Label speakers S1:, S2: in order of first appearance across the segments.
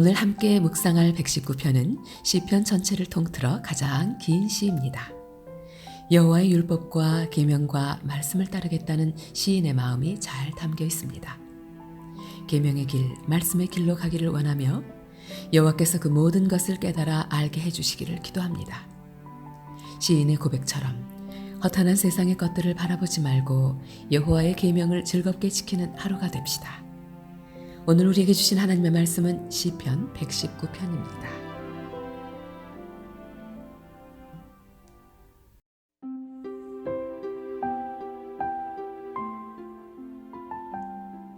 S1: 오늘 함께 묵상할 119편은 시편 전체를 통틀어 가장 긴 시입니다. 여호와의 율법과 계명과 말씀을 따르겠다는 시인의 마음이 잘 담겨 있습니다. 계명의 길, 말씀의 길로 가기를 원하며 여호와께서 그 모든 것을 깨달아 알게 해 주시기를 기도합니다. 시인의 고백처럼 허탄한 세상의 것들을 바라보지 말고 여호와의 계명을 즐겁게 지키는 하루가 됩시다. 오늘 우리에게 주신 하나님의 말씀은 시편 119편입니다.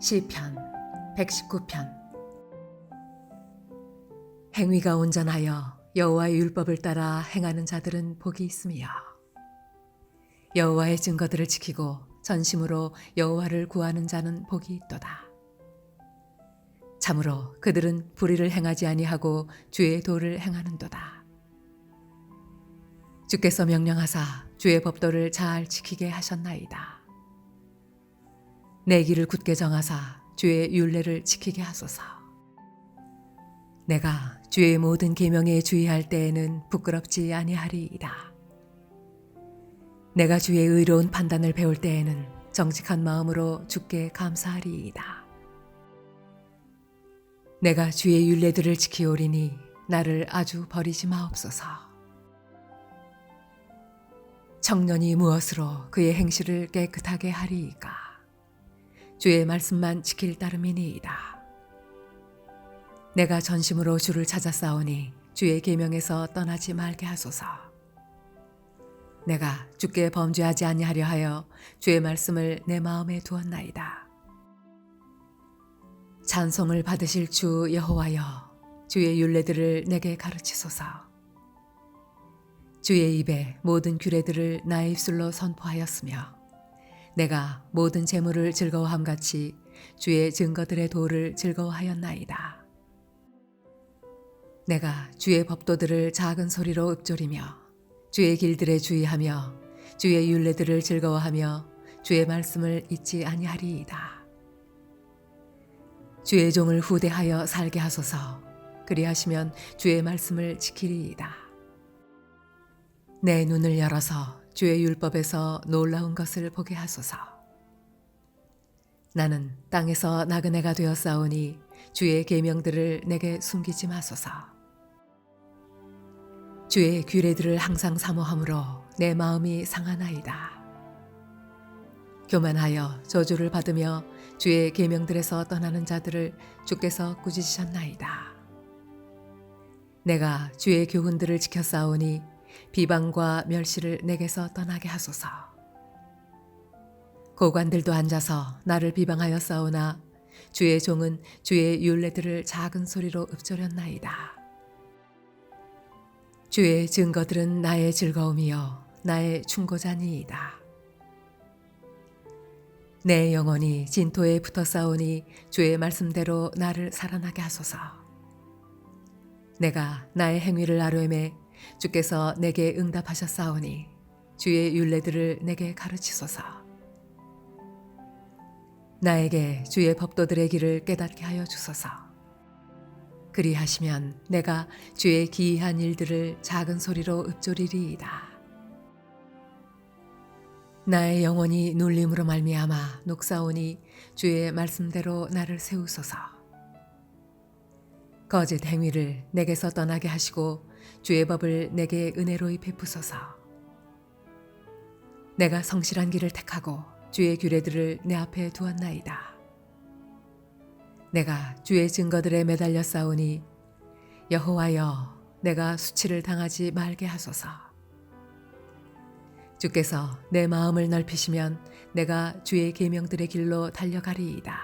S1: 시편 119편 행위가 온전하여 여호와의 율법을 따라 행하는 자들은 복이 있으며 여호와의 증거들을 지키고 전심으로 여호와를 구하는 자는 복이 있도다. 참으로 그들은 불의를 행하지 아니하고 주의 도를 행하는도다. 주께서 명령하사 주의 법도를 잘 지키게 하셨나이다. 내 길을 굳게 정하사 주의 율례를 지키게 하소서. 내가 주의 모든 계명에 주의할 때에는 부끄럽지 아니하리이다. 내가 주의 의로운 판단을 배울 때에는 정직한 마음으로 주께 감사하리이다. 내가 주의 율례들을 지키오리니 나를 아주 버리지 마옵소서. 청년이 무엇으로 그의 행실을 깨끗하게 하리이까? 주의 말씀만 지킬 따름이니이다. 내가 전심으로 주를 찾아 싸우니 주의 계명에서 떠나지 말게 하소서. 내가 주께 범죄하지 아니하려 하여 주의 말씀을 내 마음에 두었나이다. 찬송을 받으실 주 여호와여 주의 율례들을 내게 가르치소서. 주의 입에 모든 규례들을 나의 입술로 선포하였으며 내가 모든 재물을 즐거워함 같이 주의 증거들의 도를 즐거워하였나이다. 내가 주의 법도들을 작은 소리로 읊조리며 주의 길들에 주의하며 주의 율례들을 즐거워하며 주의 말씀을 잊지 아니하리이다. 주의 종을 후대하여 살게 하소서. 그리하시면 주의 말씀을 지키리이다. 내 눈을 열어서 주의 율법에서 놀라운 것을 보게 하소서. 나는 땅에서 나그네가 되었사오니 주의 계명들을 내게 숨기지 마소서. 주의 규례들을 항상 사모함으로 내 마음이 상하나이다. 교만하여 저주를 받으며 주의 계명들에서 떠나는 자들을 주께서 꾸짖으셨나이다. 내가 주의 교훈들을 지켜 싸우니 비방과 멸시를 내게서 떠나게 하소서. 고관들도 앉아서 나를 비방하여 싸우나 주의 종은 주의 율례들을 작은 소리로 읊조렸나이다. 주의 증거들은 나의 즐거움이요 나의 충고자니이다. 내 영혼이 진토에 붙어 싸우니 주의 말씀대로 나를 살아나게 하소서. 내가 나의 행위를 아뢰매 주께서 내게 응답하셨사오니 주의 율례들을 내게 가르치소서. 나에게 주의 법도들의 길을 깨닫게 하여 주소서. 그리하시면 내가 주의 기이한 일들을 작은 소리로 읊조리리이다. 나의 영혼이 눌림으로 말미암아 녹사오니 주의 말씀대로 나를 세우소서. 거짓 행위를 내게서 떠나게 하시고 주의 법을 내게 은혜로이 베푸소서. 내가 성실한 길을 택하고 주의 규례들을 내 앞에 두었나이다. 내가 주의 증거들에 매달려 싸우니 여호와여 내가 수치를 당하지 말게 하소서. 주께서 내 마음을 넓히시면 내가 주의 계명들의 길로 달려가리이다.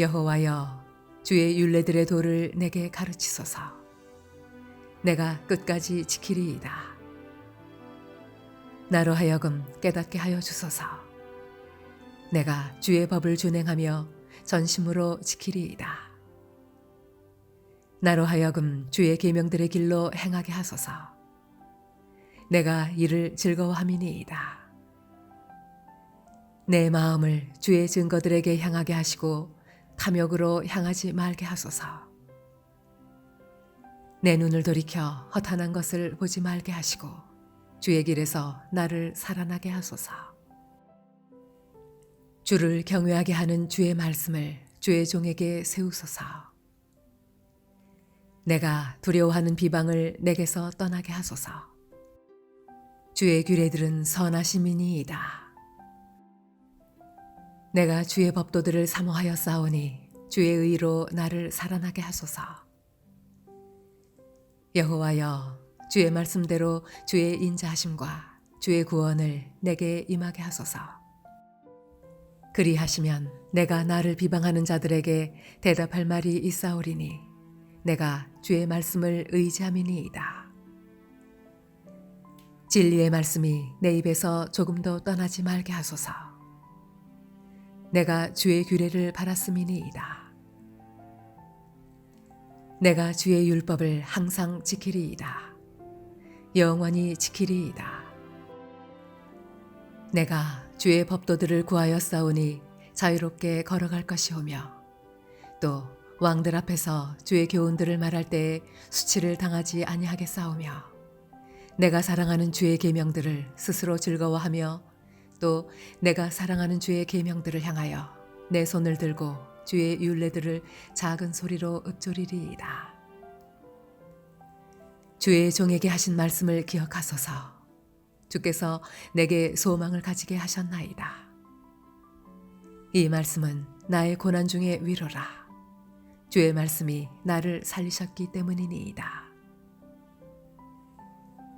S1: 여호와여 주의 율례들의 도를 내게 가르치소서. 내가 끝까지 지키리이다. 나로 하여금 깨닫게 하여 주소서. 내가 주의 법을 준행하며 전심으로 지키리이다. 나로 하여금 주의 계명들의 길로 행하게 하소서. 내가 이를 즐거워함이니이다. 내 마음을 주의 증거들에게 향하게 하시고 탐욕으로 향하지 말게 하소서. 내 눈을 돌이켜 허탄한 것을 보지 말게 하시고 주의 길에서 나를 살아나게 하소서. 주를 경외하게 하는 주의 말씀을 주의 종에게 세우소서. 내가 두려워하는 비방을 내게서 떠나게 하소서. 주의 규례 들은 선하심이니이다. 내가 주의 법도들을 사모하여 싸우니 주의 의로 나를 살아나게 하소서. 여호와여 주의 말씀대로 주의 인자하심과 주의 구원을 내게 임하게 하소서. 그리하시면 내가 나를 비방하는 자들에게 대답할 말이 있사오리니 내가 주의 말씀을 의지함이니이다. 진리의 말씀이 내 입에서 조금도 떠나지 말게 하소서. 내가 주의 규례를 바랐음이니이다. 내가 주의 율법을 항상 지키리이다. 영원히 지키리이다. 내가 주의 법도들을 구하여 싸우니 자유롭게 걸어갈 것이오며 또 왕들 앞에서 주의 교훈들을 말할 때에 수치를 당하지 아니하겠사오며 내가 사랑하는 주의 계명들을 스스로 즐거워하며 또 내가 사랑하는 주의 계명들을 향하여 내 손을 들고 주의 율례들을 작은 소리로 읊조리리이다. 주의 종에게 하신 말씀을 기억하소서. 주께서 내게 소망을 가지게 하셨나이다. 이 말씀은 나의 고난 중에 위로라. 주의 말씀이 나를 살리셨기 때문이니이다.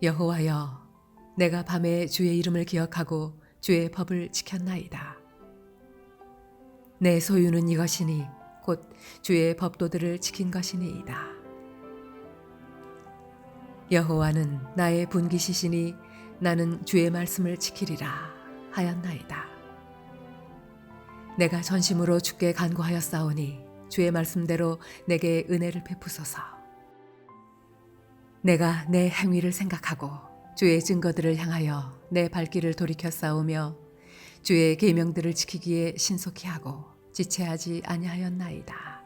S1: 여호와여, 내가 밤에 주의 이름을 기억하고 주의 법을 지켰나이다. 내 소유는 이것이니 곧 주의 법도들을 지킨 것이니이다. 여호와는 나의 분기시시니 나는 주의 말씀을 지키리라 하였나이다. 내가 전심으로 주께 간구하였사오니 주의 말씀대로 내게 은혜를 베푸소서. 내가 내 행위를 생각하고 주의 증거들을 향하여 내 발길을 돌이켜 싸우며 주의 계명들을 지키기에 신속히 하고 지체하지 아니하였나이다.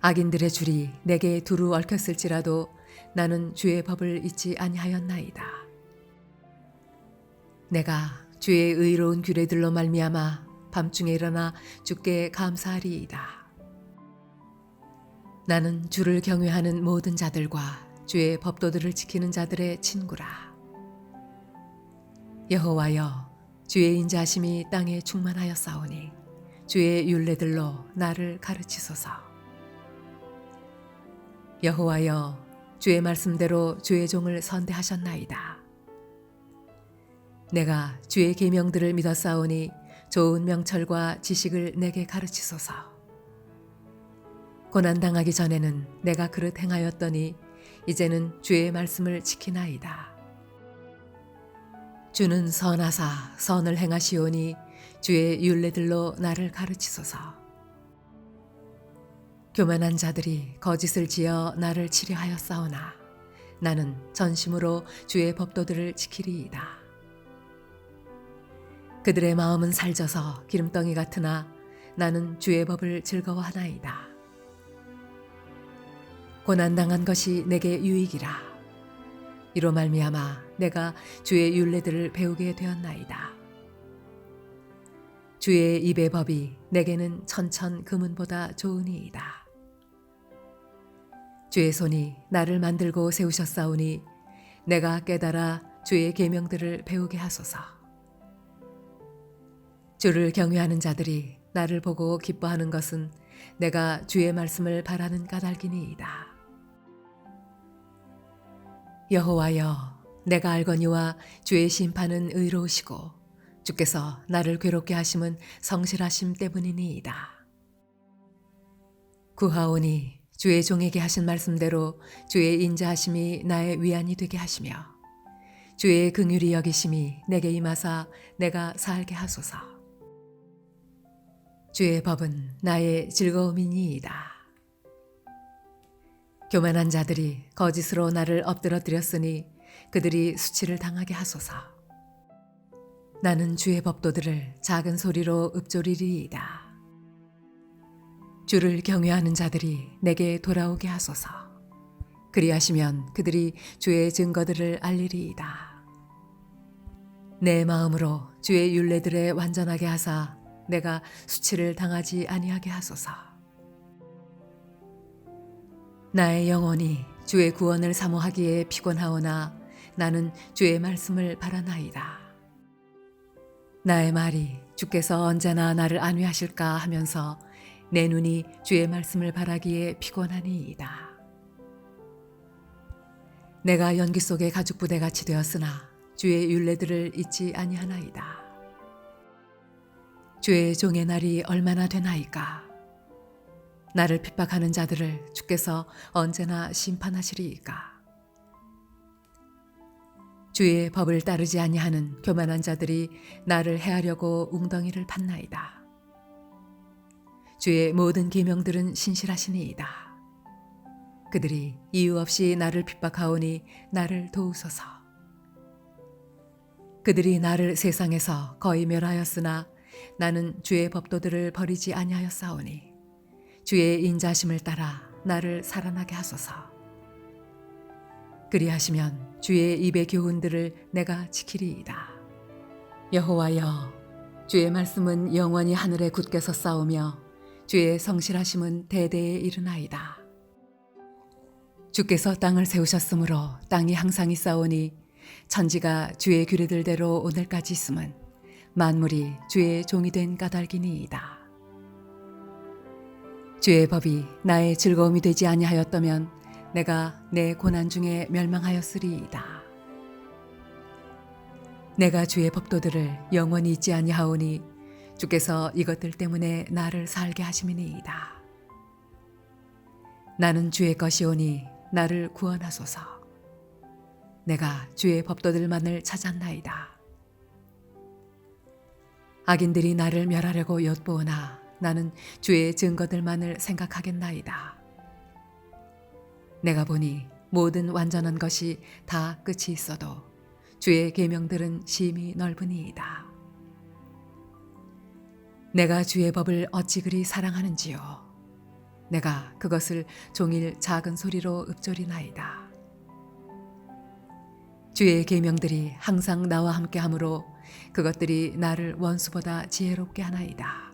S1: 악인들의 줄이 내게 두루 얽혔을지라도 나는 주의 법을 잊지 아니하였나이다. 내가 주의 의로운 규례들로 말미암아 밤중에 일어나 주께 감사하리이다. 나는 주를 경외하는 모든 자들과 주의 법도들을 지키는 자들의 친구라. 여호와여, 주의 인자심이 땅에 충만하였사오니 주의 율례들로 나를 가르치소서. 여호와여, 주의 말씀대로 주의 종을 선대하셨나이다. 내가 주의 계명들을 믿었사오니 좋은 명철과 지식을 내게 가르치소서. 고난 당하기 전에는 내가 그릇 행하였더니 이제는 주의 말씀을 지키나이다. 주는 선하사 선을 행하시오니 주의 율례들로 나를 가르치소서. 교만한 자들이 거짓을 지어 나를 치려하였사오나 나는 전심으로 주의 법도들을 지키리이다. 그들의 마음은 살져서 기름덩이 같으나 나는 주의 법을 즐거워하나이다. 고난당한 것이 내게 유익이라. 이로 말미암아 내가 주의 율례들을 배우게 되었나이다. 주의 입의 법이 내게는 천천 금은보다 좋으니이다. 주의 손이 나를 만들고 세우셨사오니 내가 깨달아 주의 계명들을 배우게 하소서. 주를 경외하는 자들이 나를 보고 기뻐하는 것은 내가 주의 말씀을 바라는 까닭이니이다. 여호와여, 내가 알거니와 주의 심판은 의로우시고 주께서 나를 괴롭게 하심은 성실하심 때문이니이다. 구하오니 주의 종에게 하신 말씀대로 주의 인자하심이 나의 위안이 되게 하시며 주의 긍휼히 여기심이 내게 임하사 내가 살게 하소서. 주의 법은 나의 즐거움이니이다. 교만한 자들이 거짓으로 나를 엎드러뜨렸으니 그들이 수치를 당하게 하소서. 나는 주의 법도들을 작은 소리로 읊조리리이다. 주를 경외하는 자들이 내게 돌아오게 하소서. 그리하시면 그들이 주의 증거들을 알리리이다. 내 마음으로 주의 윤례들에 완전하게 하사 내가 수치를 당하지 아니하게 하소서. 나의 영혼이 주의 구원을 사모하기에 피곤하오나 나는 주의 말씀을 바라나이다. 나의 말이 주께서 언제나 나를 안위하실까 하면서 내 눈이 주의 말씀을 바라기에 피곤하니이다. 내가 연기 속의 가죽 부대 같이 되었으나 주의 윤례들을 잊지 아니하나이다. 주의 종의 날이 얼마나 되나이까? 나를 핍박하는 자들을 주께서 언제나 심판하시리이까? 주의 법을 따르지 아니하는 교만한 자들이 나를 해하려고 웅덩이를 팠나이다. 주의 모든 계명들은 신실하시니이다. 그들이 이유 없이 나를 핍박하오니 나를 도우소서. 그들이 나를 세상에서 거의 멸하였으나 나는 주의 법도들을 버리지 아니하였사오니 주의 인자심을 따라 나를 살아나게 하소서. 그리하시면 주의 입의 교훈들을 내가 지키리이다. 여호와여, 주의 말씀은 영원히 하늘에 굳게 섰사오며 주의 성실하심은 대대에 이르나이다. 주께서 땅을 세우셨으므로 땅이 항상 있사오니 천지가 주의 규례들대로 오늘까지 있음은 만물이 주의 종이 된 까닭이니이다. 주의 법이 나의 즐거움이 되지 아니하였다면 내가 내 고난 중에 멸망하였으리이다. 내가 주의 법도들을 영원히 잊지 아니하오니 주께서 이것들 때문에 나를 살게 하심이니이다. 나는 주의 것이오니 나를 구원하소서. 내가 주의 법도들만을 찾았나이다. 악인들이 나를 멸하려고 엿보으나 나는 주의 증거들만을 생각하겠나이다. 내가 보니 모든 완전한 것이 다 끝이 있어도 주의 계명들은 심히 넓으니이다. 내가 주의 법을 어찌 그리 사랑하는지요. 내가 그것을 종일 작은 소리로 읊조리나이다. 주의 계명들이 항상 나와 함께 하므로 그것들이 나를 원수보다 지혜롭게 하나이다.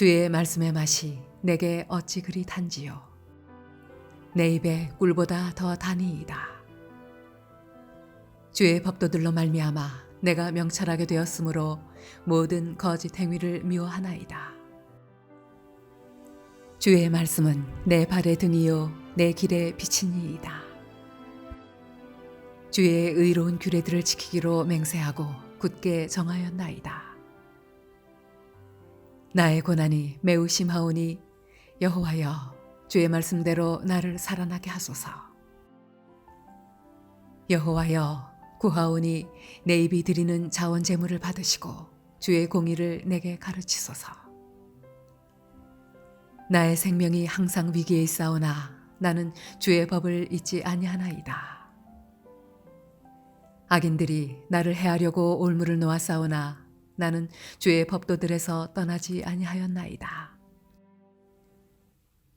S1: 주의 말씀의 맛이 내게 어찌 그리 단지요. 내 입에 꿀보다 더 다니이다. 주의 법도들로 말미암아 내가 명철하게 되었으므로 모든 거짓 행위를 미워하나이다. 주의 말씀은 내 발의 등이요 내 길의 빛이니이다. 주의 의로운 규례들을 지키기로 맹세하고 굳게 정하였나이다. 나의 고난이 매우 심하오니 여호와여 주의 말씀대로 나를 살아나게 하소서. 여호와여 구하오니 내 입이 드리는 자원 제물을 받으시고 주의 공의를 내게 가르치소서. 나의 생명이 항상 위기에 있사오나 나는 주의 법을 잊지 아니하나이다. 악인들이 나를 해하려고 올무를 놓았사오나 나는 주의 법도들에서 떠나지 아니하였나이다.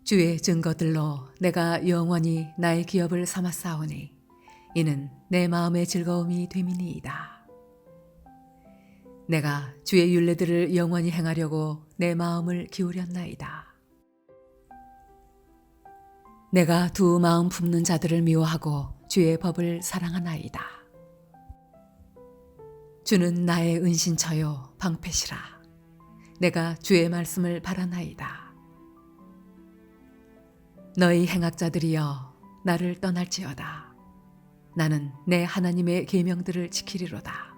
S1: 주의 증거들로 내가 영원히 나의 기업을 삼았사오니 이는 내 마음의 즐거움이 됨이니이다. 내가 주의 윤례들을 영원히 행하려고 내 마음을 기울였나이다. 내가 두 마음 품는 자들을 미워하고 주의 법을 사랑하나이다. 주는 나의 은신처요 방패시라. 내가 주의 말씀을 바라나이다. 너희 행악자들이여 나를 떠날지어다. 나는 내 하나님의 계명들을 지키리로다.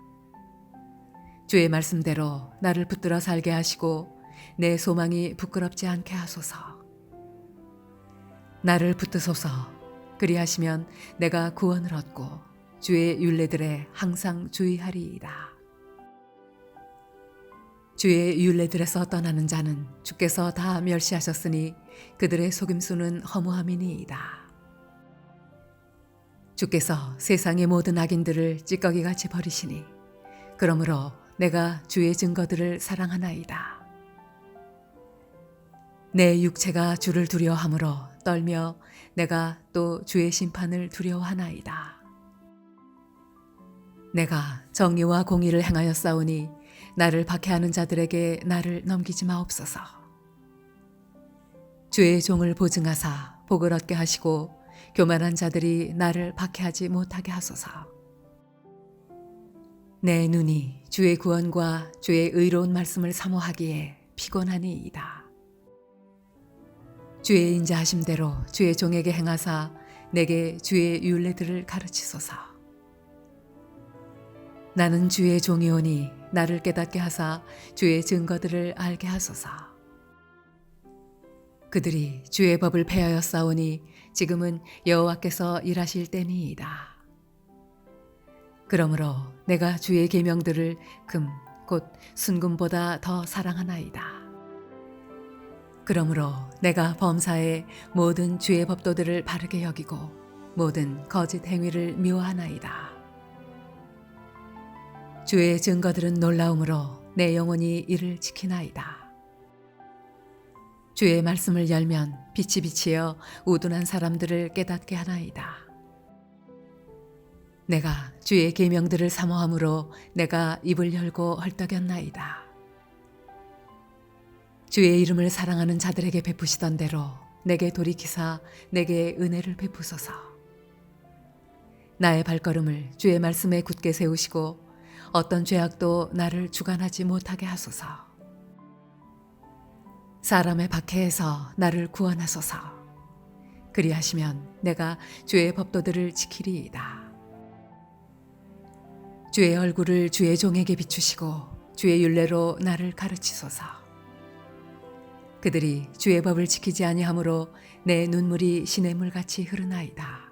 S1: 주의 말씀대로 나를 붙들어 살게 하시고 내 소망이 부끄럽지 않게 하소서. 나를 붙드소서. 그리하시면 내가 구원을 얻고 주의 윤례들에 항상 주의하리이다. 주의 윤례들에서 떠나는 자는 주께서 다 멸시하셨으니 그들의 속임수는 허무함이니이다. 주께서 세상의 모든 악인들을 찌꺼기같이 버리시니 그러므로 내가 주의 증거들을 사랑하나이다. 내 육체가 주를 두려워하므로 떨며 내가 또 주의 심판을 두려워하나이다. 내가 정의와 공의를 행하여 싸우니 나를 박해하는 자들에게 나를 넘기지 마옵소서. 주의 종을 보증하사 복을 얻게 하시고 교만한 자들이 나를 박해하지 못하게 하소서. 내 눈이 주의 구원과 주의 의로운 말씀을 사모하기에 피곤하니이다. 주의 인자하심대로 주의 종에게 행하사 내게 주의 윤례들을 가르치소서. 나는 주의 종이오니 나를 깨닫게 하사 주의 증거들을 알게 하소서. 그들이 주의 법을 폐하여 싸우니 지금은 여호와께서 일하실 때니이다. 그러므로 내가 주의 계명들을 금 곧 순금보다 더 사랑하나이다. 그러므로 내가 범사에 모든 주의 법도들을 바르게 여기고 모든 거짓 행위를 미워하나이다. 주의 증거들은 놀라움으로 내 영혼이 이를 지키나이다. 주의 말씀을 열면 빛이 비치어 우둔한 사람들을 깨닫게 하나이다. 내가 주의 계명들을 사모함으로 내가 입을 열고 헐떡였나이다. 주의 이름을 사랑하는 자들에게 베푸시던 대로 내게 돌이키사 내게 은혜를 베푸소서. 나의 발걸음을 주의 말씀에 굳게 세우시고 어떤 죄악도 나를 주관하지 못하게 하소서. 사람의 박해에서 나를 구원하소서. 그리하시면 내가 주의 법도들을 지키리이다. 주의 얼굴을 주의 종에게 비추시고 주의 윤례로 나를 가르치소서. 그들이 주의 법을 지키지 아니하므로 내 눈물이 시냇물 같이 흐르나이다.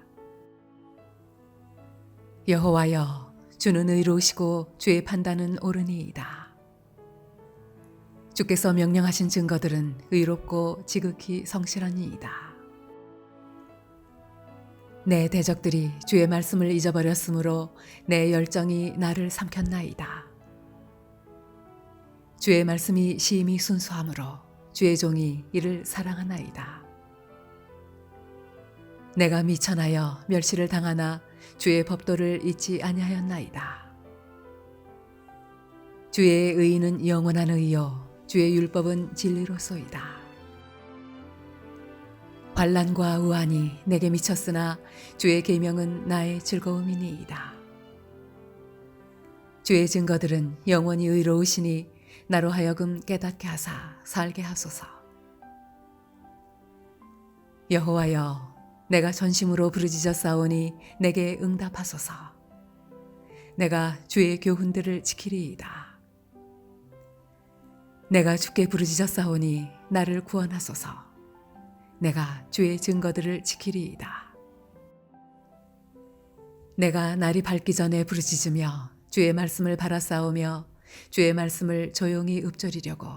S1: 여호와여, 주는 의로우시고 주의 판단은 옳으니이다. 주께서 명령하신 증거들은 의롭고 지극히 성실하니이다. 내 대적들이 주의 말씀을 잊어버렸으므로 내 열정이 나를 삼켰나이다. 주의 말씀이 심히 순수하므로 주의 종이 이를 사랑하나이다. 내가 미천하여 멸시를 당하나 주의 법도를 잊지 아니하였나이다. 주의 의인은 영원한 의요 주의 율법은 진리로소이다. 반란과 우환이 내게 미쳤으나 주의 계명은 나의 즐거움이니이다. 주의 증거들은 영원히 의로우시니 나로 하여금 깨닫게 하사 살게 하소서. 여호와여, 내가 전심으로 부르짖어 싸우니 내게 응답하소서. 내가 주의 교훈들을 지키리이다. 내가 주께 부르짖어 싸우니 나를 구원하소서. 내가 주의 증거들을 지키리이다. 내가 날이 밝기 전에 부르짖으며 주의 말씀을 바라 싸우며 주의 말씀을 조용히 읊조리려고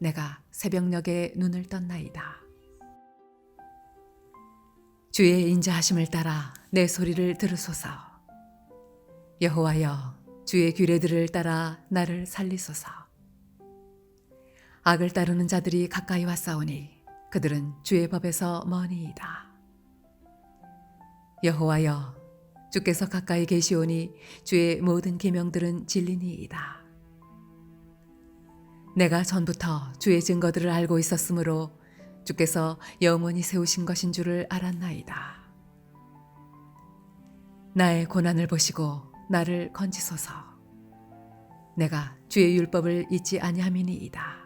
S1: 내가 새벽녘에 눈을 떴나이다. 주의 인자하심을 따라 내 소리를 들으소서. 여호와여, 주의 규례들을 따라 나를 살리소서. 악을 따르는 자들이 가까이 왔사오니 그들은 주의 법에서 머니이다. 여호와여, 주께서 가까이 계시오니 주의 모든 계명들은 진리니이다. 내가 전부터 주의 증거들을 알고 있었으므로 주께서 영원히 세우신 것인 줄을 알았나이다. 나의 고난을 보시고 나를 건지소서. 내가 주의 율법을 잊지 아니함이니이다.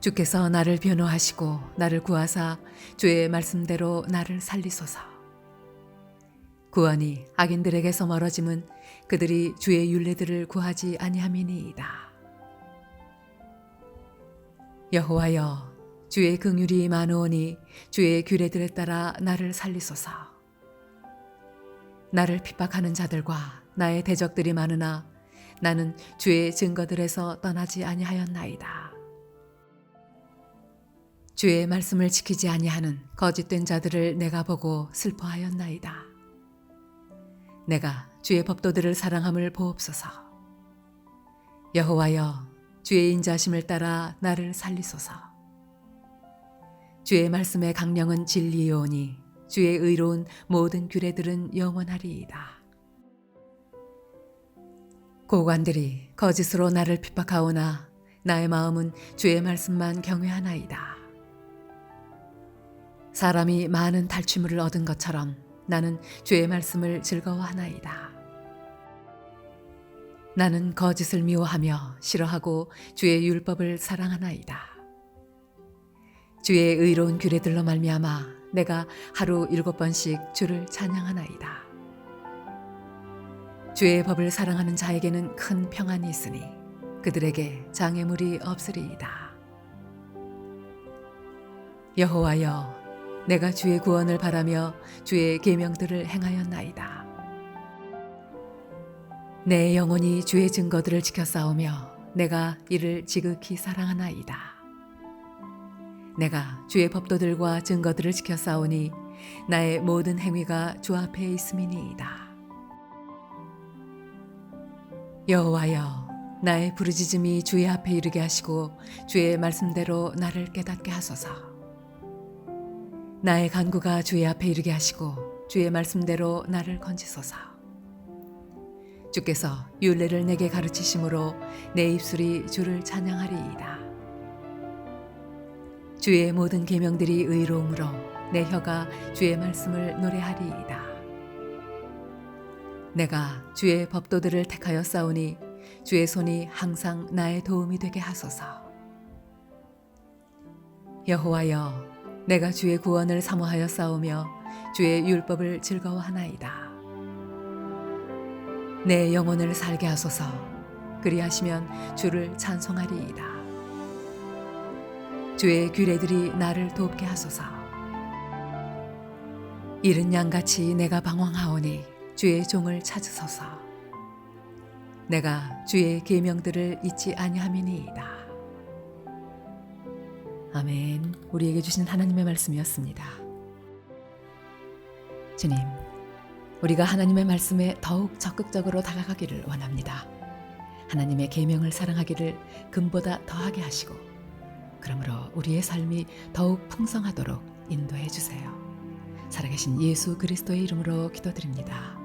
S1: 주께서 나를 변호하시고 나를 구하사 주의 말씀대로 나를 살리소서. 구원이 악인들에게서 멀어짐은 그들이 주의 윤례들을 구하지 아니함이니이다. 여호와여 주의 긍휼이 많으오니 주의 규례들에 따라 나를 살리소서. 나를 핍박하는 자들과 나의 대적들이 많으나 나는 주의 증거들에서 떠나지 아니하였나이다. 주의 말씀을 지키지 아니하는 거짓된 자들을 내가 보고 슬퍼하였나이다. 내가 주의 법도들을 사랑함을 보옵소서. 여호와여, 주의 인자심을 따라 나를 살리소서. 주의 말씀의 강령은 진리이오니 주의 의로운 모든 규례들은 영원하리이다. 고관들이 거짓으로 나를 핍박하오나 나의 마음은 주의 말씀만 경외하나이다. 사람이 많은 탈취물을 얻은 것처럼 나는 주의 말씀을 즐거워하나이다. 나는 거짓을 미워하며 싫어하고 주의 율법을 사랑하나이다. 주의 의로운 규례들로 말미암아 내가 하루 일곱 번씩 주를 찬양하나이다. 주의 법을 사랑하는 자에게는 큰 평안이 있으니 그들에게 장애물이 없으리이다. 여호와여 내가 주의 구원을 바라며 주의 계명들을 행하였나이다. 내 영혼이 주의 증거들을 지켜 싸우며 내가 이를 지극히 사랑하나이다. 내가 주의 법도들과 증거들을 지켜 싸우니 나의 모든 행위가 주 앞에 있음이니이다. 여호와여 나의 부르짖음이 주의 앞에 이르게 하시고 주의 말씀대로 나를 깨닫게 하소서. 나의 간구가 주의 앞에 이르게 하시고 주의 말씀대로 나를 건지소서. 주께서 율례를 내게 가르치심으로 내 입술이 주를 찬양하리이다. 주의 모든 계명들이 의로움으로 내 혀가 주의 말씀을 노래하리이다. 내가 주의 법도들을 택하여 싸우니 주의 손이 항상 나의 도움이 되게 하소서. 여호와여 내가 주의 구원을 사모하여 싸우며 주의 율법을 즐거워하나이다. 내 영혼을 살게 하소서. 그리하시면 주를 찬송하리이다. 주의 규례들이 나를 돕게 하소서. 이른 양같이 내가 방황하오니 주의 종을 찾으소서. 내가 주의 계명들을 잊지 아니함이니이다. 아멘. 우리에게 주신 하나님의 말씀이었습니다. 주님, 우리가 하나님의 말씀에 더욱 적극적으로 다가가기를 원합니다. 하나님의 계명을 사랑하기를 금보다 더하게 하시고 그러므로 우리의 삶이 더욱 풍성하도록 인도해 주세요. 살아계신 예수 그리스도의 이름으로 기도드립니다.